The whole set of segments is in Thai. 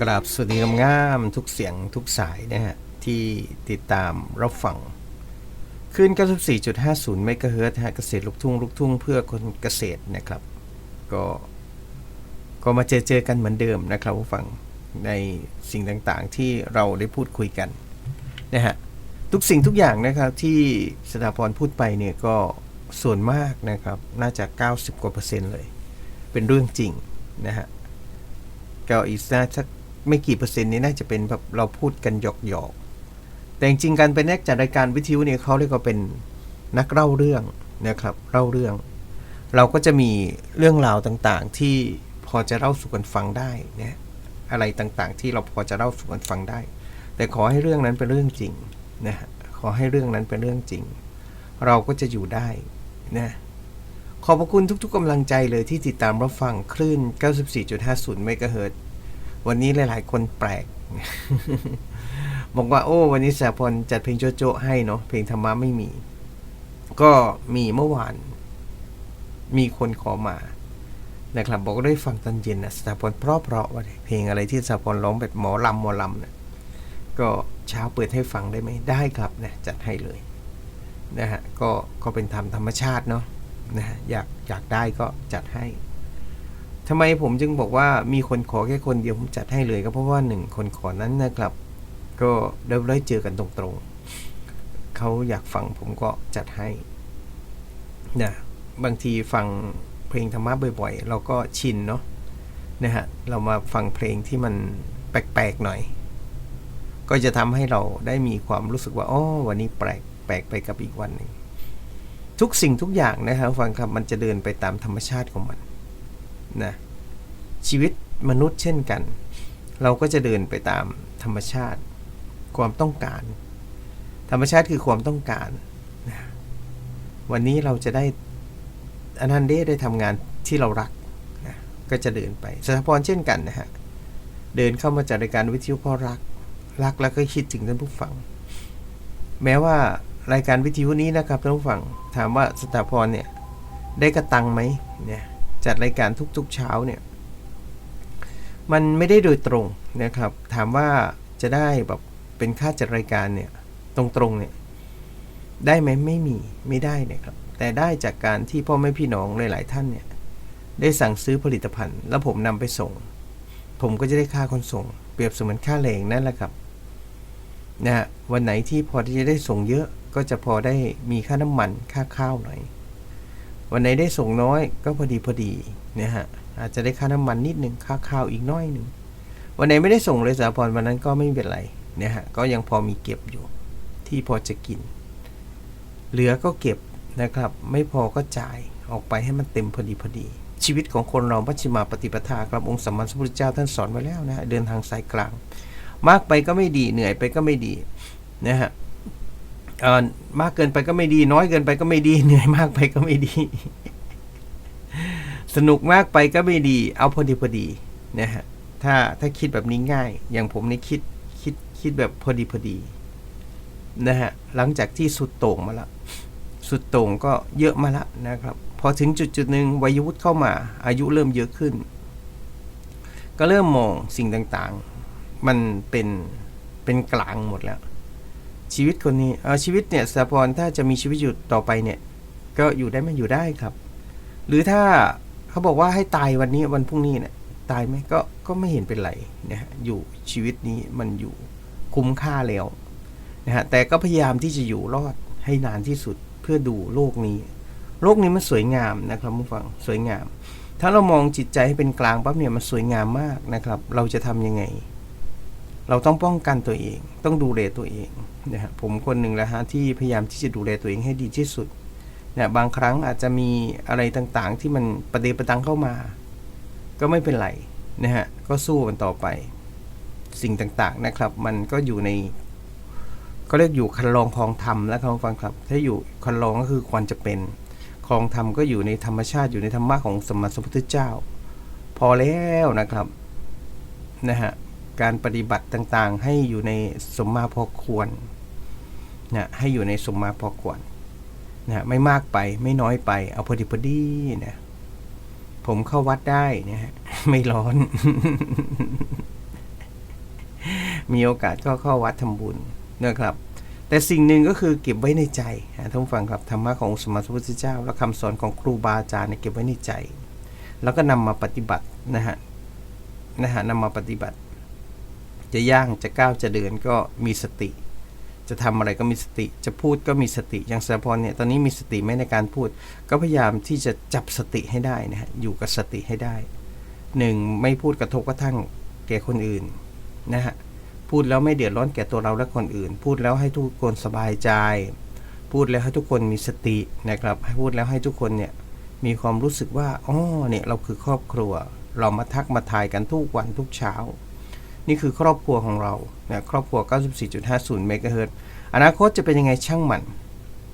กราบสวัสดีงามทุกเสียงทุกสายนะฮะ ที่ติดตามรับฟังขึ้น94.50เมกะเฮิรตซ์ฮะเกษตรลูกทุ่งลูกทุ่งเพื่อคนเกษตรนะครับ ก็ก็มาเจอเจอกันเหมือนเดิมนะครับผู้ฟังในสิ่งต่างๆที่เราได้พูดคุยกันนะฮะทุกสิ่งทุกอย่างนะครับที่สถาพรพูดไปเนี่ยก็ส่วนมากนะครับน่าจะ 90 กว่าเปอร์เซ็นต์เลย เป็นเรื่องจริงนะฮะก็อีกสัก ไม่กี่เปอร์เซ็นต์นี้น่าจะเป็นแบบเราพูดกันหยอกหยอกๆแต่จริงๆการเป็นนักจัดรายการวิทยุเนี่ยเขาเรียกว่าเป็นนักเล่าเรื่องนะครับเล่าเรื่อง เราก็จะมีเรื่องราวต่างๆ ที่พอจะเล่าสู่กันฟังได้นะอะไรต่างๆ ที่เราพอจะเล่าสู่กันฟังได้ แต่ขอให้เรื่องนั้นเป็นเรื่องจริงนะฮะขอให้เรื่องนั้นเป็นเรื่องจริง เราก็จะอยู่ได้นะขอบพระคุณทุกๆกำลังใจเลยที่ติดตามรับฟังคลื่น 94.50 เมกะเฮิรตซ์ วันนี้หลาย ๆ คนแปลก บอกว่าโอ้ วันนี้สาพรจัดเพลงโจ๊ะๆให้เนาะเพลงธรรมะไม่มี ก็มีเมื่อวาน มีคนขอมานะครับบอกได้ฟังตอนเย็นนะสาพรเพราะเพราะว่าเพลงอะไรที่สาพรร้องแบบหมอลำหมอลำเนี่ยก็เช้าเปิดให้ฟังได้ไหมได้ครับนะจัดให้เลยนะฮะก็ก็เป็นธรรมธรรมชาติเนาะนะฮะอยากอยากได้ก็จัดให้ ทำไมผมจึงบอกว่ามีคนขอแค่คนเดียวผมจัดให้เลยก็เพราะว่าหนึ่งคนขอนั้นนะครับ ก็ได้ได้เจอกันตรงๆเขาอยากฟังผมก็จัดให้นะบางทีฟังเพลงธรรมะบ่อยๆ เราก็ชินเนาะนะฮะเรามาฟังเพลงที่มันแปลกๆหน่อย ก็จะทำให้เราได้มีความรู้สึกว่าอ๋อวันนี้แปลกแปลกไปกับอีกวันหนึ่งทุกสิ่งทุกอย่างนะครับฟังครับมันจะเดินไปตามธรรมชาติของมัน นะชีวิตมนุษย์เช่นกัน เราก็จะเดินไปตามธรรมชาติ ความต้องการ ธรรมชาติคือความต้องการนะวันนี้เราจะได้อนันเดได้ทำงานที่เรารักนะก็จะเดินไปสถาพรเช่นกันนะฮะเดินเข้ามาจัดรายการวิทยุเพราะรัก รักแล้วก็คิดถึงท่านผู้ฟัง แม้ว่ารายการวิทยุนี้นะครับท่านผู้ฟังถามว่าสถาพรเนี่ยได้กระตังไหมเนี่ย จัดรายการทุกๆเช้าเนี่ย มันไม่ได้โดยตรงนะครับ ถามว่าจะได้แบบเป็นค่าจัดรายการเนี่ยตรงๆเนี่ยได้ไหมไม่มีไม่ได้นะครับ แต่ได้จากการที่พ่อแม่พี่น้องหลาย ๆ ท่านเนี่ยได้สั่งซื้อผลิตภัณฑ์ แล้วผมนำไปส่ง ผมก็จะได้ค่าขนส่ง เปรียบเสมือนค่าแรงนั่นแหละครับนะฮะวันไหนที่พอที่จะได้ส่งเยอะก็จะพอได้มีค่าน้ำมันค่าข้าวหน่อย วันไหนได้ส่งน้อยก็พอดีพอดีนะฮะอาจจะได้ค่าน้ำมันนิดหนึ่งค่าข้าวอีกน้อยหนึ่งวันไหนไม่ได้ส่งเลยสาพรวันนั้นก็ไม่เป็นไรนะฮะก็ยังพอมีเก็บอยู่ ที่พอจะกิน เหลือก็เก็บนะครับ ไม่พอก็จ่ายออกไปให้มันเต็มพอดีพอดี ชีวิตของคนเรามัชิมาปฏิปทาครับองค์สัมมาสัมพุทธเจ้าท่านสอนไว้แล้วนะฮะเดินทางสายกลาง มากไปก็ไม่ดีเหนื่อยไปก็ไม่ดีนะฮะ เออมากเกินไปก็ไม่ดี น้อยเกินไปก็ไม่ดี เหนื่อยมากไปก็ไม่ดี สนุกมากไปก็ไม่ดี เอาพอดีพอดีนะฮะถ้าถ้าคิดแบบนี้ง่าย อย่างผมนี่คิดคิดคิดแบบพอดีพอดีนะฮะหลังจากที่สุดโต่งมาละสุดโต่งก็เยอะมาละนะครับ พอถึงจุดจุดหนึ่งวัยวุฒิเข้ามา อายุเริ่มเยอะขึ้น ก็เริ่มมองสิ่งต่างๆ มันเป็นเป็นกลางหมดแล้ว ชีวิตคนนี้เอาชีวิตเนี่ยสถาพรถ้าจะมีชีวิตอยู่ต่อไปเนี่ย ก็อยู่ได้ไหมอยู่ได้ครับ หรือถ้าเขาบอกว่าให้ตายวันนี้วันพรุ่งนี้เนี่ยตายไหมก็ก็ไม่เห็นเป็นไรนะฮะอยู่ชีวิตนี้มันอยู่คุ้มค่าแล้วนะฮะแต่ก็พยายามที่จะอยู่รอดให้นานที่สุดเพื่อดูโลกนี้ โลกนี้มันสวยงามนะครับผู้ฟังสวยงาม ถ้าเรามองจิตใจให้เป็นกลางปั๊บเนี่ยมันสวยงามมากนะครับ เราจะทำยังไง เราต้องป้องกันตัวเอง ต้องดูแลตัวเองนะฮะผมคนหนึ่งแล้วฮะที่พยายามที่จะดูแลตัวเองให้ดีที่สุดเนี่ยบางครั้งอาจจะมีอะไรต่างๆ ที่มันประเดประดังเข้ามา ก็ไม่เป็นไรนะฮะก็สู้มันต่อไปสิ่งต่างๆนะครับ มันก็อยู่ในก็เรียกอยู่คันลองคลองธรรมแล้วครับฟังครับ ถ้าอยู่คันลองก็คือควรจะเป็นคลองธรรมก็อยู่ในธรรมชาติอยู่ในธรรมะของสมมาสมพุทธเจ้า พอแล้วนะครับนะฮะ การปฏิบัติต่างๆ ให้อยู่ในสมมาพอควรนะให้อยู่ในสมมาพอควรนะไม่มากไปไม่น้อยไป เอาพอดีพอดีนะผมเข้าวัดได้นะฮะไม่ร้อน มีโอกาสก็เข้าวัดทำบุญนะครับ แต่สิ่งหนึ่งก็คือเก็บไว้ในใจนะท่านผู้ฟังครับธรรมะของสมมาสพุทธเจ้า และคำสอนของครูบาอาจารย์เนี่ยเก็บไว้ในใจ แล้วก็นำมาปฏิบัตินะฮะนะฮะนำมาปฏิบัติ จะย่างจะก้าวจะเดินก็มีสติ จะทำอะไรก็มีสติ จะพูดก็มีสติอย่างสะพรเนี่ยตอนนี้มีสติไหมในการพูด ก็พยายามที่จะจับสติให้ได้นะฮะอยู่กับสติให้ได้หนึ่งไม่พูดกระทบกระทั่งแก่คนอื่นนะฮะพูดแล้วไม่เดือดร้อนแก่ตัวเราและคนอื่น พูดแล้วให้ทุกคนสบายใจ พูดแล้วให้ทุกคนมีสตินะครับให้พูดแล้วให้ทุกคนเนี่ยมีความรู้สึกว่าอ๋อเนี่ยเราคือครอบครัว เรามาทักมาทายกันทุกวันทุกเช้า นี่คือครอบครัวของเรานะครอบครัว 94.50เมกะเฮิรต์อนาคตจะเป็นยังไงช่างมัน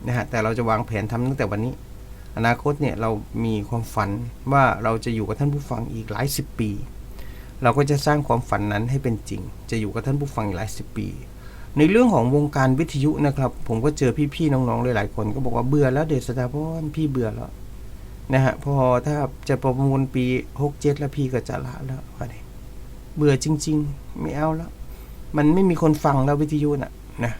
นะฮะแต่เราจะวางแผนทำตั้งแต่วันนี้ อนาคตเนี่ยเรามีความฝันว่าเราจะอยู่กับท่านผู้ฟังอีกหลายสิบปี เราก็จะสร้างความฝันนั้นให้เป็นจริง จะอยู่กับท่านผู้ฟังอีกหลายสิบปี ในเรื่องของวงการวิทยุนะครับ ผมก็เจอพี่ๆน้องๆหลายๆคนก็บอกว่าเบื่อแล้วเดชสตาพรพี่เบื่อแล้วนะฮะพอถ้าจะประมูลปีหกเจ็ดแล้วพี่ก็จะละแล้วว่าไง เบื่อจริง ๆ ไม่เอาแล้ว มันไม่มีคนฟังแล้ววิทยุน่ะนะ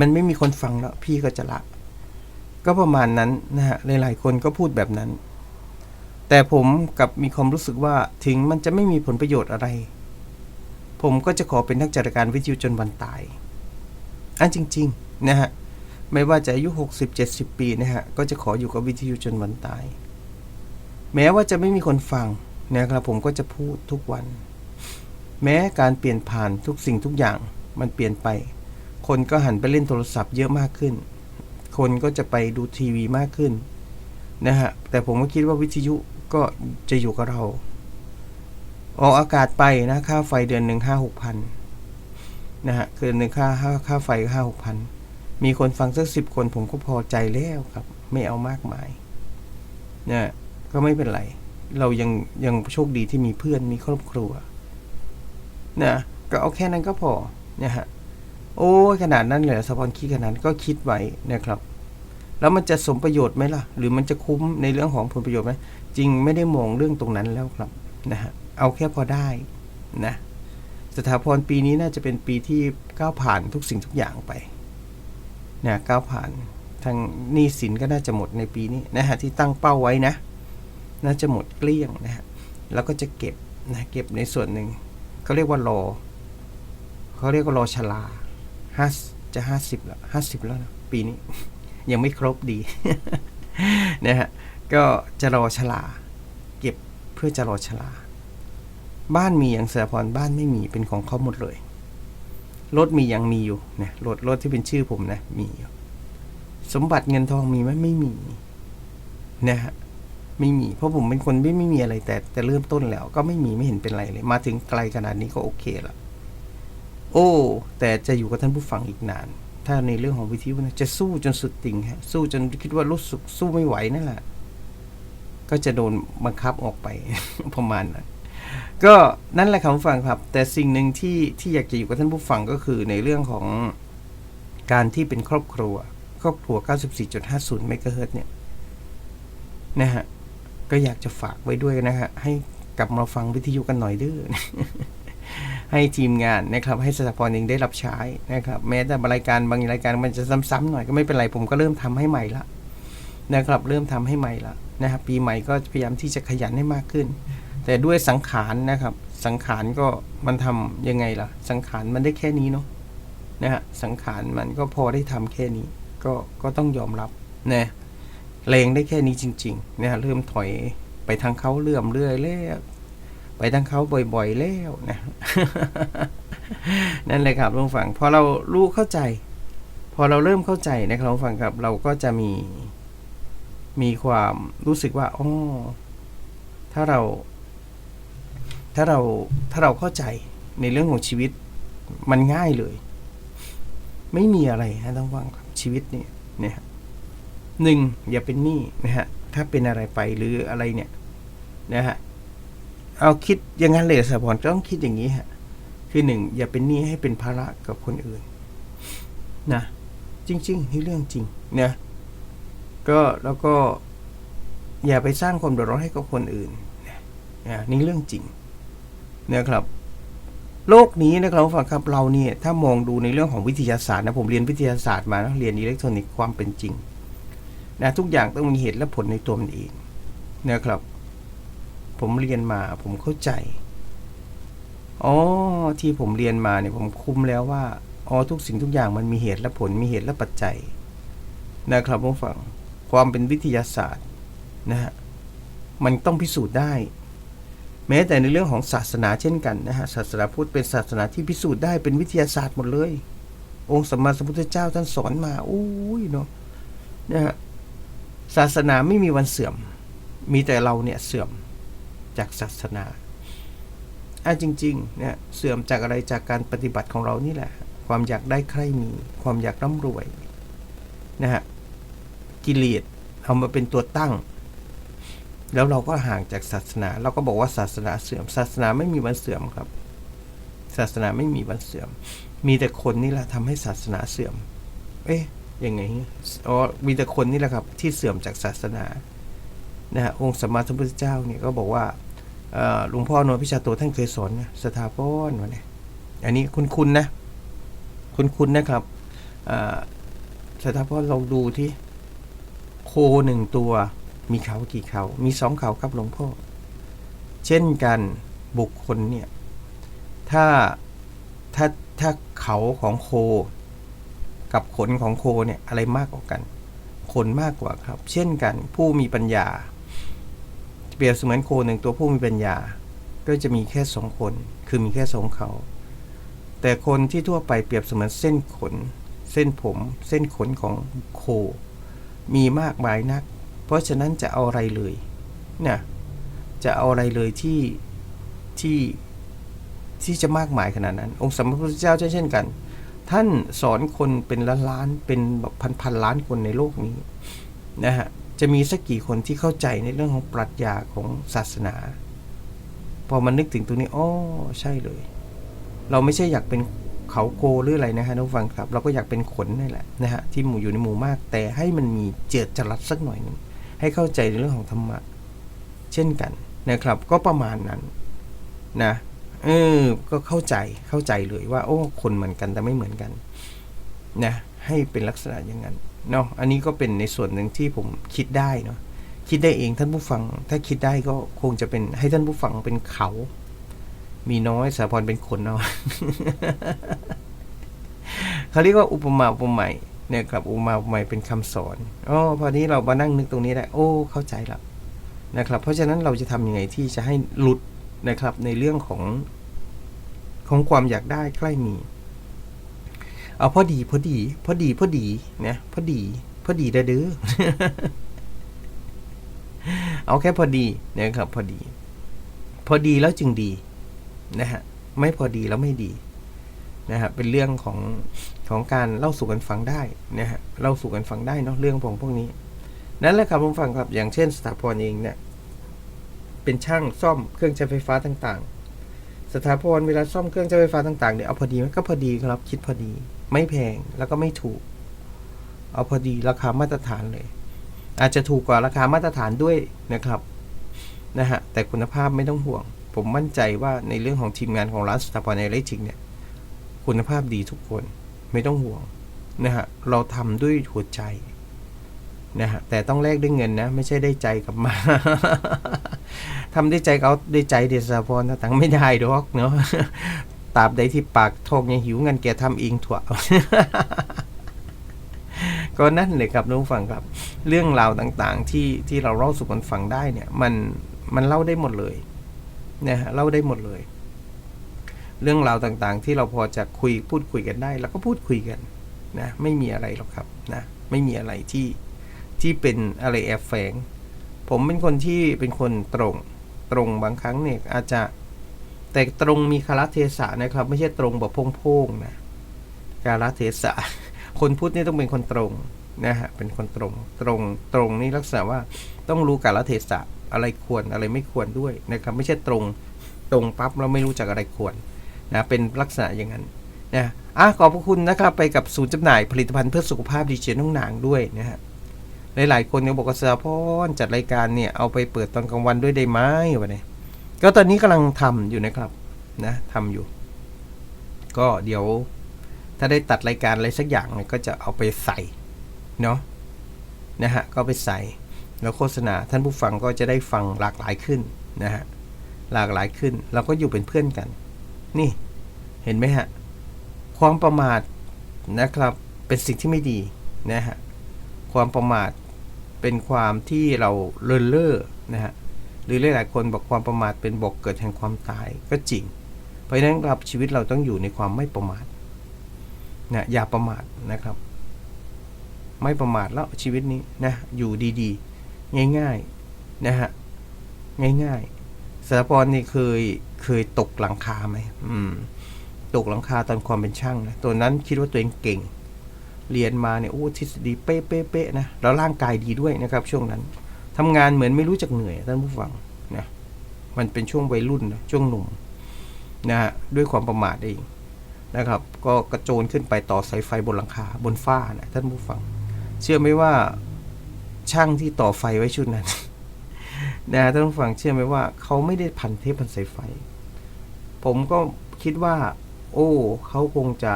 มันไม่มีคนฟังแล้ว พี่ก็จะละ ก็ประมาณนั้นนะฮะหลายๆคนก็พูดแบบนั้น แต่ผมกับมีความรู้สึกว่าถึงมันจะไม่มีผลประโยชน์อะไร ผมก็จะขอเป็นนักจัดการวิทยุจนวันตาย อันจริง ๆ นะฮะไม่ว่าจะอายุ 60 70 ปีนะฮะ ก็จะขออยู่กับวิทยุจนวันตาย แม้ว่าจะไม่มีคนฟัง นะครับผมก็จะพูดทุกวัน แม้การเปลี่ยนผ่านทุกสิ่งทุกอย่างมันเปลี่ยนไป คนก็หันไปเล่นโทรศัพท์เยอะมากขึ้น คนก็จะไปดูทีวีมากขึ้นนะฮะแต่ผมก็คิดว่าวิทยุก็จะอยู่กับเรา ออกอากาศไปนะค่าไฟเดือนหนึ่งห้าหกพันนะฮะคือหนึ่งค่าค่าค่าไฟห้าหกพันมีคนฟังสักสิบคนผมก็พอใจแล้วครับ ไม่เอามากมายเนี่ยก็ไม่เป็นไร เรายังยังโชคดีที่มีเพื่อนมีครอบครัวนะก็เอาแค่นั้นก็พอเนี่ยฮะโอ้ขนาดนั้นเลยสปอนคิดขนาดนั้นก็คิดไว้นะครับ แล้วมันจะสมประโยชน์ไหมล่ะ หรือมันจะคุ้มในเรื่องของผลประโยชน์ไหมจริงไม่ได้มองเรื่องตรงนั้นแล้วครับนะฮะเอาแค่พอได้นะสถาพรปีนี้น่าจะเป็นปีที่ก้าวผ่านทุกสิ่งทุกอย่างไปนะก้าวผ่านทางหนี้สินก็น่าจะหมดในปีนี้นะฮะที่ตั้งเป้าไว้นะ น่าจะหมดเกลี้ยงนะฮะแล้วก็จะเก็บนะเก็บในส่วนหนึ่งเขาเรียกว่ารอเขาเรียกว่ารอชลาห้าจะห้าสิบแล้วห้าสิบแล้วนะปีนี้ ยังไม่ครบดีนะฮะก็จะรอชลา เก็บเพื่อจะรอชลา บ้านมีอย่างเสือพรบ้านไม่มีเป็นของเขาหมดเลยรถมียังมีอยู่นะรถรถที่เป็นชื่อผมนะ มีอยู่ สมบัติเงินทองมีไหมไม่มีนะฮะ ไม่มี เพราะผมเป็นคนไม่ไม่มีอะไรแต่แต่เริ่มต้นแล้ว ก็ไม่มีไม่เห็นเป็นไรเลย มาถึงไกลขนาดนี้ก็โอเคล้วโอ้ แต่จะอยู่กับท่านผู้ฟังอีกนาน ถ้าในเรื่องของวิทยุนะจะสู้จนสุดติ่งฮะ สู้จนคิดว่ารู้สึกสู้ไม่ไหวนั่นแหละก็จะโดนบังคับออกไปประมาณนั้นก็นั่นแหละครับผู้ฟังครับ แต่สิ่งหนึ่งที่ที่อยากจะอยู่กับท่านผู้ฟังก็คือในเรื่องของการที่เป็นครอบครัว ครอบครัว 94.50เมกะเฮิรตซ์เนี่ยนะฮะ ก็อยากจะฝากไว้ด้วยนะฮะให้กลับมาฟังวิทยุกันหน่อยด้อให้ทีมงานนะครับ ให้สถาพรเองได้รับใช้นะครับ แม้แต่รายการบางรายการมันจะซ้ำๆหน่อยก็ไม่เป็นไรผมก็เริ่มทำให้ใหม่ละนะครับ เริ่มทำให้ใหม่ละนะครับปีใหม่ก็พยายามที่จะขยันให้มากขึ้น แต่ด้วยสังขารนะครับ สังขารก็มันทำยังไงล่ะ สังขารมันได้แค่นี้เนาะนะฮะสังขารมันก็พอได้ทำแค่นี้ ก็ก็ต้องยอมรับนะ แรงได้แค่นี้จริงๆนะฮะเริ่มถอยไปทางเขาเลื่อมเรื่อยแล้วไปทางเขาบ่อยๆแล้วนะนั่นเลยครับลุงฟังพอเรารู้เข้าใจ พอเราเริ่มเข้าใจนะครับลุงฟังครับ เราก็จะมีมีความรู้สึกว่าอ๋อถ้าเรา ถ้าเราถ้าเราเข้าใจในเรื่องของชีวิตมันง่ายเลย ไม่มีอะไรฮะต้องฟังครับชีวิตเนี่ยเนี่ย หนึ่งอย่าเป็นหนี้นะฮะถ้าเป็นอะไรไปหรืออะไรเนี่ยนะฮะเอาคิดอย่างนั้นเลยสปอนต้องคิดอย่างนี้ฮะคือหนึ่งอย่าเป็นหนี้ให้เป็นภาระกับคนอื่นนะจริงๆนี่เรื่องจริงนะก็แล้วก็อย่าไปสร้างความเดือดร้อนให้กับคนอื่นนะนี่เรื่องจริงนะครับ โลกนี้นะครับฟังครับเราเนี่ยถ้ามองดูในเรื่องของวิทยาศาสตร์นะผมเรียนวิทยาศาสตร์มานะเรียนอิเล็กทรอนิกส์ความเป็นจริง นะทุกอย่างต้องมีเหตุและผลในตัวมันเองนะครับ ผมเรียนมาผมเข้าใจอ๋อที่ผมเรียนมาเนี่ยผมคุ้มแล้วว่าอ๋อทุกสิ่งทุกอย่างมันมีเหตุและผลมีเหตุและปัจจัย นะครับผู้ฟังความเป็นวิทยาศาสตร์นะฮะมันต้องพิสูจน์ได้ แม้แต่ในเรื่องของศาสนาเช่นกันนะฮะศาสนาพุทธเป็นศาสนาที่พิสูจน์ได้เป็นวิทยาศาสตร์หมดเลย องค์สัมมาสัมพุทธเจ้าท่านสอนมาอุ้ยเนาะนะฮะ ศาสนาไม่มีวันเสื่อม มีแต่เราเนี่ยเสื่อมจากศาสนาอะจริงๆเนี่ยเสื่อมจากอะไรจากการปฏิบัติของเรานี่แหละ ความอยากได้ใครมี ความอยากร่ำรวยนะฮะกิเลสเอามาเป็นตัวตั้ง แล้วเราก็ห่างจากศาสนา เราก็บอกว่าศาสนาเสื่อม ศาสนาไม่มีวันเสื่อมครับ ศาสนาไม่มีวันเสื่อม มีแต่คนนี่แหละทำให้ศาสนาเสื่อม เอ๊ะ ยังไงอ๋อมีแต่คนนี่แหละครับ ที่เสื่อมจากศาสนานะฮะองค์สมมาสัมพุทธเจ้าเนี่ยก็บอกว่าหลวงพ่อโนพิชาโตท่านเคยสอนนะสถาปนวะเนี่ยอันนี้คุณคุณนะ คุณคุณนะครับเอ่อแต่ถ้าพอเราดูที่โคหนึ่งตัว มีเขากี่เขา มีสองเขาครับหลวงพ่อ เช่นกันบุคคลเนี่ย ถ้าถ้าถ้าเขาของโค กับขนของโคเนี่ยอะไรมากกว่ากัน ขนมากกว่าครับ เช่นกันผู้มีปัญญา เปรียบเสมือนโคหนึ่งตัวผู้มีปัญญา ก็จะมีแค่สองคน คือมีแค่สองเขา แต่คนที่ทั่วไปเปรียบเสมือนเส้นขน เส้นผม เส้นขนของโค มีมากมายนัก เพราะฉะนั้นจะเอาอะไรเลยเนี่ยจะเอาอะไรเลยที่ที่ที่จะมากมายขนาดนั้น องค์สมมาสัมพุทธเจ้าเช่นกัน ท่านสอนคนเป็นล้านล้านๆเป็นแบบพันพันล้านคนในโลกนี้นะฮะจะมีสักกี่คนที่เข้าใจในเรื่องของปรัชญาของศาสนา พอมันนึกถึงตรงนี้อ๋อใช่เลย เราไม่ใช่อยากเป็นเขาโกหรืออะไรนะฮะทุกฟังครับ เราก็อยากเป็นขนนี่แหละนะฮะที่หมู่อยู่ในหมู่มาก แต่ให้มันมีเจิดจรัสสักหน่อยหนึงให้เข้าใจในเรื่องของธรรมะ เช่นกันนะครับ ก็ประมาณนั้นนะ เออ ก็เข้าใจเข้าใจเลยว่า โอ้ คนเหมือนกันแต่ไม่เหมือนกัน นะ ให้เป็นลักษณะอย่างนั้นเนาะอันนี้ก็เป็นในส่วนหนึ่งที่ผมคิดได้เนาะคิดได้เองท่านผู้ฟัง ถ้าคิดได้ก็คงจะเป็นให้ท่านผู้ฟังเป็นเขา มีน้อยสาพรเป็นขนเอาเขาเรียกว่าอุปมาอุปไมยเนี่ยครับอุปมาอุปไมยเป็นคำสอนอ๋อพอนี้เรามานั่งนึกตรงนี้ได้ โอ้ เข้าใจละนะครับ เพราะฉะนั้นเราจะทำยังไงที่จะให้หลุด นะครับในเรื่องของของความอยากได้ใกล้มี เอาพอดีพอดี พอดีพอดีนะพอดีพอดีเด้อเด้อเอาแค่พอดีนะครับพอดี พอดีแล้วจึงดีนะฮะไม่พอดีแล้วไม่ดีนะฮะเป็นเรื่องของของการเล่าสู่กันฟังได้นะฮะเล่าสู่กันฟังได้เนาะเรื่องของพวกนี้ นั่นแหละครับผมฟังครับอย่างเช่นสถาพรเองเนี่ย เป็นช่างซ่อมเครื่องใช้ไฟฟ้าต่างๆ สถาพรเวลาซ่อมเครื่องใช้ไฟฟ้าต่างๆเนี่ยเอาพอดีไหมก็พอดีครับ คิดพอดี ไม่แพงแล้วก็ไม่ถูก เอาพอดีราคามาตรฐานเลย อาจจะถูกกว่าราคามาตรฐานด้วยนะครับนะฮะแต่คุณภาพไม่ต้องห่วง ผมมั่นใจว่าในเรื่องของทีมงานของร้านสถาปนิกอิเล็กทริกเนี่ย คุณภาพดีทุกคนไม่ต้องห่วงนะฮะเราทำด้วยหัวใจนะฮะแต่ต้องแลกด้วยเงินนะ ไม่ใช่ได้ใจกลับมา ทำด้วยใจเขาด้วยใจเดชาพรถ้าตังไม่ได้ดอกเนาะตราบใดที่ปากทองยังหิวเงินแกทำเองถั่วก็นั่นเลยครับน้องฟังครับ เรื่องราวต่างๆ ที่ที่เราเล่าสู่กันฟังได้เนี่ย มันมันเล่าได้หมดเลยนะฮะเล่าได้หมดเลย เรื่องราวต่างๆ ที่เราพอจะคุยพูดคุยกันได้ แล้วก็พูดคุยกันนะไม่มีอะไรหรอกครับนะไม่มีอะไรที่ที่เป็นอะไรแอบแฝงผมเป็นคนที่เป็นคนตรง ตรงบางครั้งเนี่ยอาจจะแต่ตรงมีคาราเทศะนะครับ ไม่ใช่ตรงแบบโพ่งๆนะกาลเทศะ คนพูดนี่ต้องเป็นคนตรงนะฮะเป็นคนตรงตรงตรงนี่ลักษณะว่าต้องรู้กาลเทศะอะไรควรอะไรไม่ควรด้วยนะครับ ไม่ใช่ตรงตรงปั๊บเราไม่รู้จักอะไรควรนะเป็นลักษณะอย่างนั้นนะอะขอบคุณนะครับไปกับศูนย์จำหน่ายผลิตภัณฑ์เพื่อสุขภาพดีเจน้องหนางด้วยนะฮะ หลายๆคนเนี่ยบอกว่าสาพรจัดรายการเนี่ยเอาไปเปิดตอนกลางวันด้วยได้ไหมวะเนี่ยก็ตอนนี้กำลังทำอยู่นะครับนะทำอยู่ ก็เดี๋ยวถ้าได้ตัดรายการอะไรสักอย่างเนี่ยก็จะเอาไปใส่เนาะนะฮะก็ไปใส่แล้วโฆษณาท่านผู้ฟังก็จะได้ฟังหลากหลายขึ้นนะฮะหลากหลายขึ้นเราก็อยู่เป็นเพื่อนกัน นี่เห็นไหมฮะความประมาทนะครับเป็นสิ่งที่ไม่ดีนะฮะ ความประมาทเป็นความที่เราเลินเล่อนะฮะหรือหลายๆคนบอกความประมาทเป็นบอกเกิดแห่งความตายก็จริง เพราะฉะนั้นครับชีวิตเราต้องอยู่ในความไม่ประมาทนะอย่าประมาทนะครับ ไม่ประมาทแล้วชีวิตนี้นะอยู่ดีๆ ง่ายๆนะฮะง่ายๆสถาปรนี่เคยเคยตกหลังคาไหมอืมตกหลังคาตอนความเป็นช่างนะตัวนั้นคิดว่าตัวเองเก่ง เรียนมาเนี่ยโอ้ทฤษฎีเป๊ะเป๊ะเป๊ะนะแล้วร่างกายดีด้วยนะครับ ช่วงนั้นทำงานเหมือนไม่รู้จักเหนื่อยท่านผู้ฟังนะมันเป็นช่วงวัยรุ่นนะช่วงหนุ่มนะฮะด้วยความประมาทเองนะครับ ก็กระโจนขึ้นไปต่อสายไฟบนหลังคาบนฝ้านะท่านผู้ฟัง เชื่อไหมว่าช่างที่ต่อไฟไว้ชุดนั้นนะท่านผู้ฟังเชื่อไหมว่าเขาไม่ได้พันเทปพันสายไฟ ผมก็คิดว่า โอ้เขาคงจะ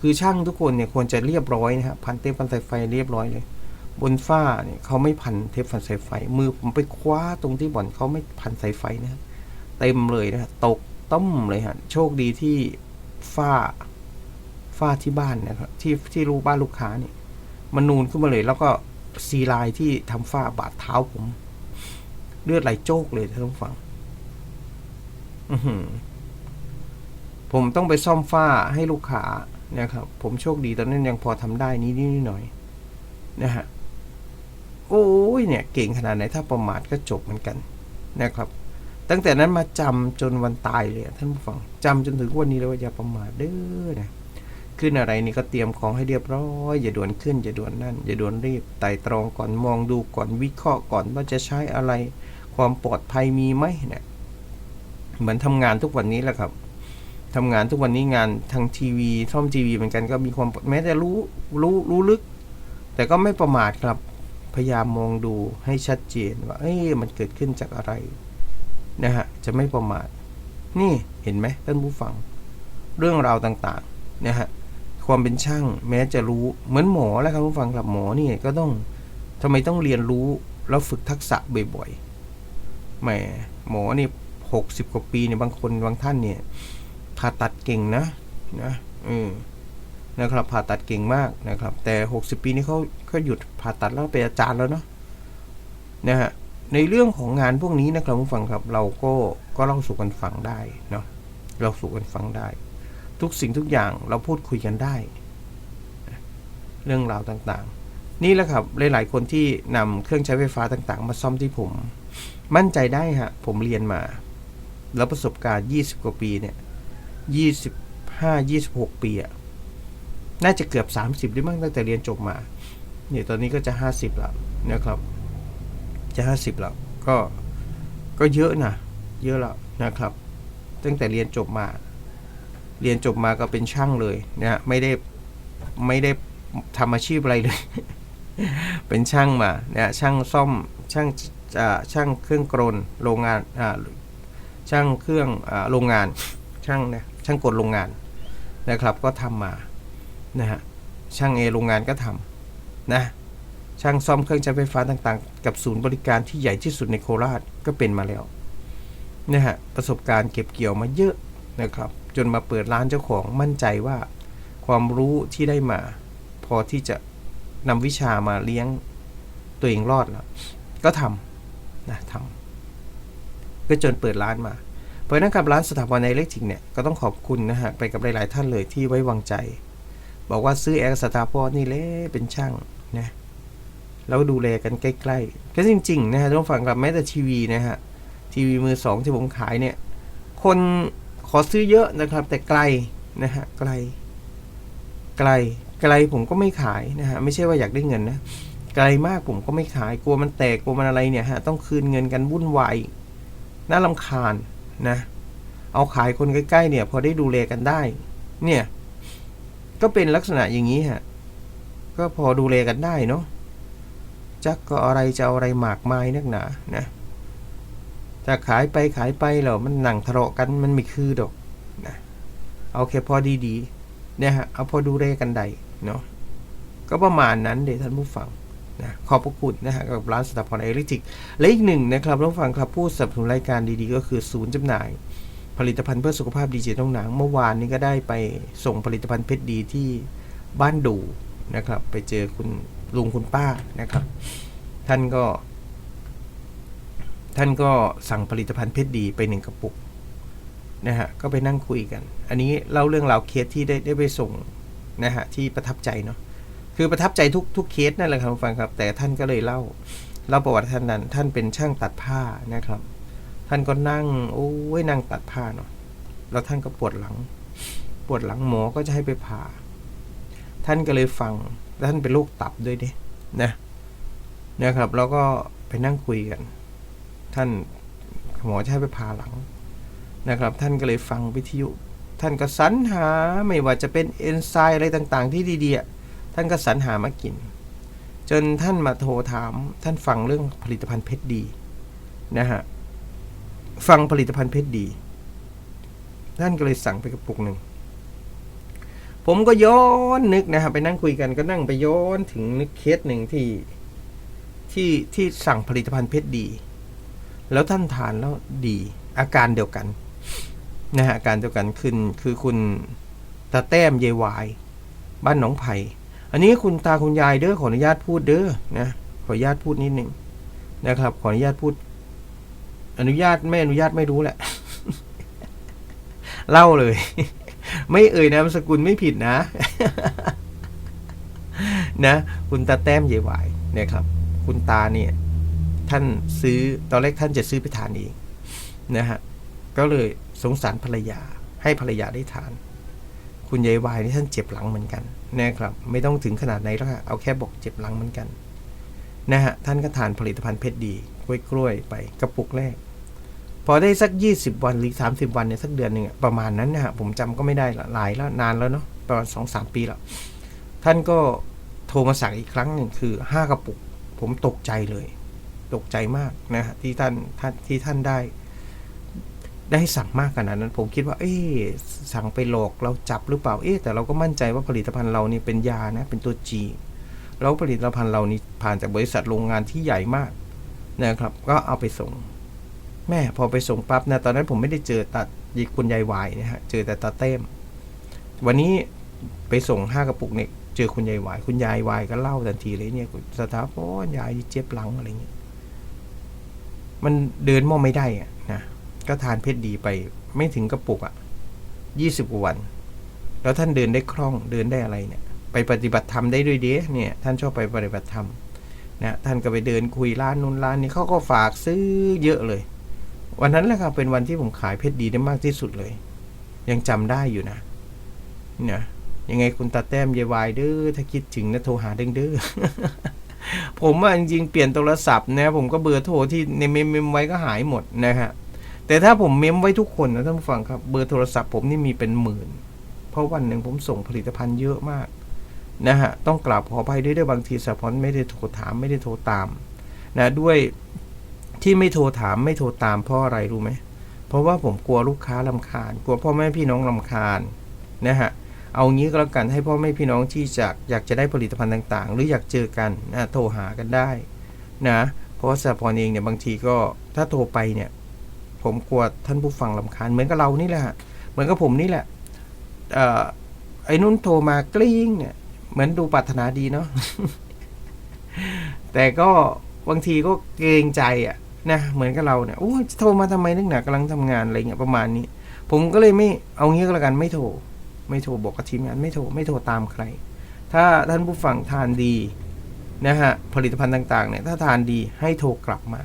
คือช่างทุกคนเนี่ยควรจะเรียบร้อยนะฮะพันเทปพันสายไฟเรียบร้อยเลย บนฝ้าเนี่ยเขาไม่พันเทปพันสายไฟ มือผมไปคว้าตรงที่บ่อนเขาไม่พันสายไฟนะเต็มเลยนะตกต้มเลยฮะโชคดีที่ฝ้าฝ้าที่บ้านนะครับที่ที่รูบ้านลูกค้าเนี่ยมันนูนขึ้นมาเลย แล้วก็ซีลน์ที่ทำฝ้าบาดเท้าผม เลือดไหลโจกเลยท่านผู้ฟังอือผมต้องไปซ่อมฝ้าให้ลูกค้า นะครับผมโชคดีตอนนั้นยังพอทำได้นิดนิดหน่อยนะฮะโอ้ยเนี่ยเก่งขนาดไหนถ้าประมาทก็จบเหมือนกันนะครับ ตั้งแต่นั้นมาจำจนวันตายเลยท่านผู้ฟังจำจนถึงวันนี้เลยว่าอย่าประมาทเด้อนะขึ้นอะไรนี่ก็เตรียมของให้เรียบร้อย อย่าด่วนขึ้น อย่าด่วนนั่น อย่าด่วนรีบไต่ตรองก่อนมองดูก่อนวิเคราะห์ก่อนว่าจะใช้อะไร ความปลอดภัยมีไหมเนี่ยเหมือนทำงานทุกวันนี้แหละครับ ทำงานทุกวันนี้งานทางทีวีท่อมทีวีเหมือนกันก็มีความแม้แต่รู้รู้รู้ลึก แต่ก็ไม่ประมาทครับ พยายามมองดูให้ชัดเจนว่า เอ้ยมันเกิดขึ้นจากอะไรนะฮะจะไม่ประมาท นี่เห็นไหมท่านผู้ฟัง เรื่องราวต่างๆนะฮะความเป็นช่างแม้จะรู้เหมือนหมอแล้วครับผู้ฟังครับหมอนี่ก็ต้องทำไมต้องเรียนรู้แล้วฝึกทักษะบ่อยๆแหมหมอนี่หกสิบกว่าปีเนี่ยบางคนบางท่านเนี่ย ผ่าตัดเก่งนะนะอืนะครับผ่าตัดเก่งมากนะครับ แต่หกสิบปีนี้เขาเขาหยุดผ่าตัดแล้วเป็นอาจารย์แล้วเนาะนะฮะในเรื่องของงานพวกนี้นะครับผู้ฟังครับเราก็ก็เล่าสู่กันฟังได้เนาะเราสู่กันฟังได้ ทุกสิ่งทุกอย่างเราพูดคุยกันได้ เรื่องราวต่างๆ นี่แหละครับหลายๆคนที่นำเครื่องใช้ไฟฟ้าต่างๆ มาซ่อมที่ผม มั่นใจได้ฮะผมเรียนมา แล้วประสบการณ์ 20 กว่าปีเนี่ย 25 26ปีอะน่าจะเกือบ30ได้มั้งตั้งแต่เรียนจบมาเนี่ยตอนนี้ก็จะ50แล้วนะครับ จะ50แล้วก็ก็เยอะนะเยอะแล้วนะครับ ตั้งแต่เรียนจบมา เรียนจบมาก็เป็นช่างเลยนะฮะไม่ได้ไม่ได้ทำอาชีพอะไรเลย เป็นช่างมาเนี่ยช่างซ่อมช่างอ่าช่างเครื่องกลโรงงานอ่าช่างเครื่องอ่าโรงงานช่างนะ ช่างกลโรงงานนะครับก็ทำมานะฮะช่างเอโรงงานก็ทำนะช่างซ่อมเครื่องใช้ไฟฟ้าต่างๆ กับศูนย์บริการที่ใหญ่ที่สุดในโคราชก็เป็นมาแล้วนะฮะประสบการณ์เก็บเกี่ยวมาเยอะนะครับ จนมาเปิดร้านเจ้าของมั่นใจว่า ความรู้ที่ได้มา พอที่จะนำวิชามาเลี้ยงตัวเองรอดแล้วก็ทำนะทำก็จนเปิดร้านมา ราะนั้นกับร้านสถาบันในเล็กทิกเนี่ยก็ต้องขอบคุณนะฮะไปกับหลาย ๆ ท่านเลยที่ไว้วางใจ บอกว่าซื้อแอร์สถาปนนี่เละเป็นช่างนะแล้วดูแลกันใกล้ๆก็จริง ๆ นะฮะต้องฟังกับแม้แต่ทีวีนะฮะทีวีมือสองที่ผมขายเนี่ย คนขอซื้อเยอะนะครับ แต่ไกลนะฮะไกล ไกล ไกลผมก็ไม่ขายนะฮะไม่ใช่ว่าอยากได้เงินนะไกลมากผมก็ไม่ขายกลัวมันแตกกลัวมันอะไรเนี่ยฮะต้องคืนเงินกันวุ่นวายน่าลำคาญ นะ เอาขายคนใกล้ๆ เนี่ย พอได้ดูแลกันได้ เนี่ย ก็เป็นลักษณะอย่างนี้ฮะ ก็พอดูแลกันได้เนาะ จักก็อะไรจะออะไรหมากไม้นักหนา นะถ้าขายไปขายไปแล้วมันหนังทะเลาะกันมันไม่คือดอกนะเอาแค่พอดีๆเนี่ยฮะ เอาพอดูเรกันได้เนาะ ก็ประมาณนั้นเดี๋ยวท่านผู้ฟัง นะขอบพระคุณนะฮะกับร้านสถาพรเอลิจิก และอีกหนึ่งนะครับท่านผู้ฟังครับผู้สนับสนุนรายการดีๆ ก็คือศูนย์จำหน่าย ผลิตภัณฑ์เพื่อสุขภาพดีเจต้องหนัง เมื่อวานนี้ก็ได้ไปส่งผลิตภัณฑ์เพชรดีที่บ้านดูนะครับ ไปเจอคุณลุงคุณป้านะครับ ท่านก็ ท่านก็สั่งผลิตภัณฑ์เพชรดีไปหนึ่งกระปุกนะฮะก็ไปนั่งคุยกัน อันนี้เล่าเรื่องราวเคสที่ได้ได้ไปส่งนะฮะที่ประทับใจเนาะ คือประทับใจทุกทุกเคสนั่นแหละครับฟังครับ แต่ท่านก็เลยเล่าเล่าประวัติท่านนั้น ท่านเป็นช่างตัดผ้านะครับ ท่านก็นั่งโอ้ยนั่งตัดผ้าเนาะแล้วท่านก็ปวดหลัง ปวดหลังหมอก็จะให้ไปผ่า ท่านก็เลยฟังท่านเป็นโรคตับด้วยดินะนะครับ แล้วก็ไปนั่งคุยกัน ท่านหมอจะให้ไปผ่าหลังนะครับ ท่านก็เลยฟังวิทยุ ท่านก็สรรหาไม่ว่าจะเป็นเอนไซม์อะไรต่าง ๆ ที่ดีๆอะ ท่านก็สรรหามากิน จนท่านมาโทรถาม ท่านฟังเรื่องผลิตภัณฑ์เพชรดีนะฮะฟังผลิตภัณฑ์เพชรดี ท่านก็เลยสั่งไปกระปุกหนึ่ง ผมก็ย้อนนึกนะครับไปนั่งคุยกันก็นั่งไปย้อนถึงนึกเคสหนึ่งที่ที่ที่สั่งผลิตภัณฑ์เพชรดี แล้วท่านทานแล้วดี อาการเดียวกันนะฮะอาการเดียวกันคือคือคุณตาแต้มเยวาย บ้านหนองไผ่ อันนี้คุณตาคุณยายเด้อขออนุญาตพูดเด้อนะขออนุญาตพูดนิดหนึ่งนะครับ ขออนุญาตพูด อนุญาตไม่อนุญาตไม่รู้แหละ เล่าเลย ไม่เอ่ยนามสกุลไม่ผิดนะ นะ คุณตาแต้มเยวายนะครับ คุณตาเนี่ย ท่านซื้อตอนแรกท่านจะซื้อไปทานเองนะฮะก็เลยสงสารภรรยาให้ภรรยาได้ทาน คุณยายวายนี่ท่านเจ็บหลังเหมือนกันนะครับ ไม่ต้องถึงขนาดไหนแล้วค่ะเอาแค่บอกเจ็บหลังเหมือนกันนะฮะท่านก็ทานผลิตภัณฑ์เพชรดีกล้วยๆไปกระปุกแรก พอได้สัก 20 วันหรือ 30 วันเนี่ยสักเดือนหนึ่งประมาณนั้นนะฮะผมจำก็ไม่ได้หลายแล้วนานแล้วเนาะประมาณสองสามปีแล้ว ท่านก็โทรมาสั่งอีกครั้งหนึ่งคือ 5 กระปุก ผมตกใจเลย ตกใจมากนะฮะที่ท่านท่านที่ท่านได้ ได้สั่งมากขนาดนั้น ผมคิดว่า เอ๊สั่งไปหลอกเราจับหรือเปล่าเอ๊แต่เราก็มั่นใจว่าผลิตภัณฑ์เรานี่เป็นยานะเป็นตัวจีแล้วผลิตภัณฑ์เรานี่ผ่านจากบริษัทโรงงานที่ใหญ่มากนะครับ ก็เอาไปส่ง แม่พอไปส่งปั๊บนะตอนนั้นผมไม่ได้เจอตัดยิกคุณยายวายนะฮะเจอแต่ตาเต้ม วันนี้ไปส่งห้ากระปุกเนี่ยเจอคุณยายวาย คุณยายวายก็เล่าทันทีเลยเนี่ยสถาพรยายเจ็บหลังอะไรเงี้ยมันเดินมอไม่ได้อะนะ ก็ทานเพชรดีไปไม่ถึงกระปุกอะ่ะยี่สิบวัน แล้วท่านเดินได้คล่องเดินได้อะไรเนี่ย ไปปฏิบัติธรรมได้ด้วยเด้เนี่ย ท่านชอบไปปฏิบัติธรรมนะท่านก็ไปเดินคุยร้านนู้นร้านนี้เขาก็ฝากซื้อเยอะเลย วันนั้นแหละครับเป็นวันที่ผมขายเพชรดีได้มากที่สุดเลย ยังจำได้อยู่นะเนี่ยยังไงคุณตาแต้มเยวายเด้อถ้าคิดถึงนะโทรหาเด้งเด้อผมอะจริงๆเปลี่ยนโทรศัพท์นะผมก็เบอร์โทรที่ในเมมเมมไว้ก็หายหมดนะฮะ แต่ถ้าผมเมมไว้ทุกคนนะท่านผู้ฟังครับ เบอร์โทรศัพท์ผมนี่มีเป็นหมื่น เพราะวันหนึ่งผมส่งผลิตภัณฑ์เยอะมากนะฮะต้องกราบขออภัยด้วยด้วยบางทีสปอนไม่ได้โทรถามไม่ได้โทรตามนะด้วยที่ไม่โทรถามไม่โทรตามเพราะอะไรรู้ไหมเพราะว่าผมกลัวลูกค้าลำคาญ กลัวพ่อแม่พี่น้องลำคาญนะฮะเอางี้ก็แล้วกันให้พ่อแม่พี่น้องที่จะอยากจะได้ผลิตภัณฑ์ต่างๆ หรืออยากเจอกันนะโทรหากันได้นะเพราะว่าสปอนเองเนี่ยบางทีก็ถ้าโทรไปเนี่ย ผมกลัวท่านผู้ฟังลำคาญเหมือนกับเรานี่แหละฮะเหมือนกับผมนี่แหละอไอ้นุ่นโทรมากลิ้งเนี่ย เหมือนดูปรารถนาดีเนาะแต่ก็บางทีก็เกรงใจอะนะเหมือนกับเราเนี่ยโอ้ยโทรมาทำไมนึกหนากำลังทำงานอะไรเงี้ยประมาณนี้ ผมก็เลยไม่เอางี้ก็แล้วกันไม่โทรไม่โทรบอกกับทีมงานไม่โทรไม่โทรตามใคร ถ้าท่านผู้ฟังทานดีนะฮะผลิตภัณฑ์ต่าง ๆเนี่ยถ้าทานดีให้โทรกลับมา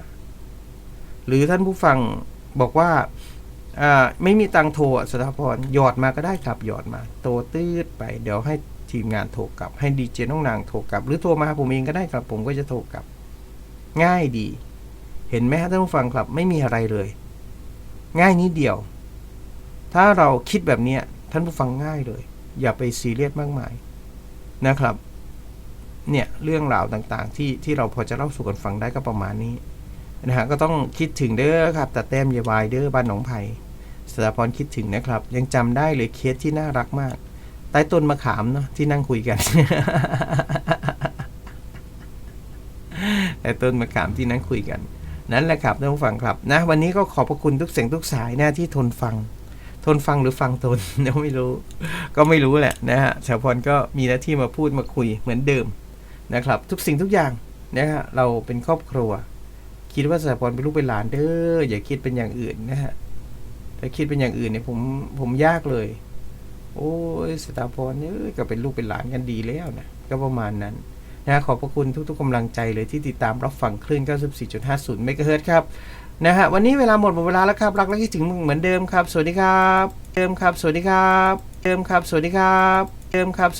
หรือท่านผู้ฟัง บอกว่าไม่มีตังโทรสถาพรหยอดมาก็ได้ครับหยอดมาโตตืดไป เดี๋ยวให้ทีมงานโทรกลับ ให้ดีเจน้องนางโทรกลับ หรือโทรมาผมเองก็ได้ครับ ผมก็จะโทรกลับ ง่ายดี เห็นไหมท่านผู้ฟังครับ ไม่มีอะไรเลย ง่ายนิดเดียว ถ้าเราคิดแบบนี้ท่านผู้ฟังง่ายเลย อย่าไปซีเรียสมากมายนะครับ เนี่ยเรื่องราวต่างๆ ที่ที่เราพอจะเล่าสู่กันฟังได้ก็ประมาณนี้ นะฮะก็ต้องคิดถึงเด้อครับแต่แต้มเยวายเด้อบ้านหนองไผ่สถาพรคิดถึงนะครับ ยังจำได้เลยเคสที่น่ารักมาก ใต้ต้นมะขามเนาะที่นั่งคุยกันใต้ต้นมะขามที่นั่งคุยกันนั่นแหละครับท่านผู้ฟังครับนะวันนี้ก็ขอบพระคุณทุกเสียงทุกสายนะที่ทนฟัง ทนฟังหรือฟังทนยังไม่รู้ ก็ไม่รู้แหละนะฮะสถาพรก็มีหน้าที่มาพูดมาคุยเหมือนเดิมนะครับ ทุกสิ่งทุกอย่างนะฮะเราเป็นครอบครัว คิดว่าสถาพรเป็นลูกเป็นหลานเด้ออย่าคิดเป็นอย่างอื่นนะฮะถ้าคิดเป็นอย่างอื่นเนี่ยผมผมยากเลย โอ้ยสถาพรเนี่ยก็เป็นลูกเป็นหลานกันดีแล้วนะก็ประมาณนั้นนะขอบพระคุณทุกๆกำลังใจเลยที่ติดตามรับฟังคลื่น 94.50 เมกะเฮิรตครับนะฮะวันนี้เวลาหมดหมดเวลาแล้วครับ รักและคิดถึงมึงเหมือนเดิมครับ สวัสดีครับ เดิมครับ สวัสดีครับ เดิมครับ สวัสดีครับ เดิมครับสวัสดี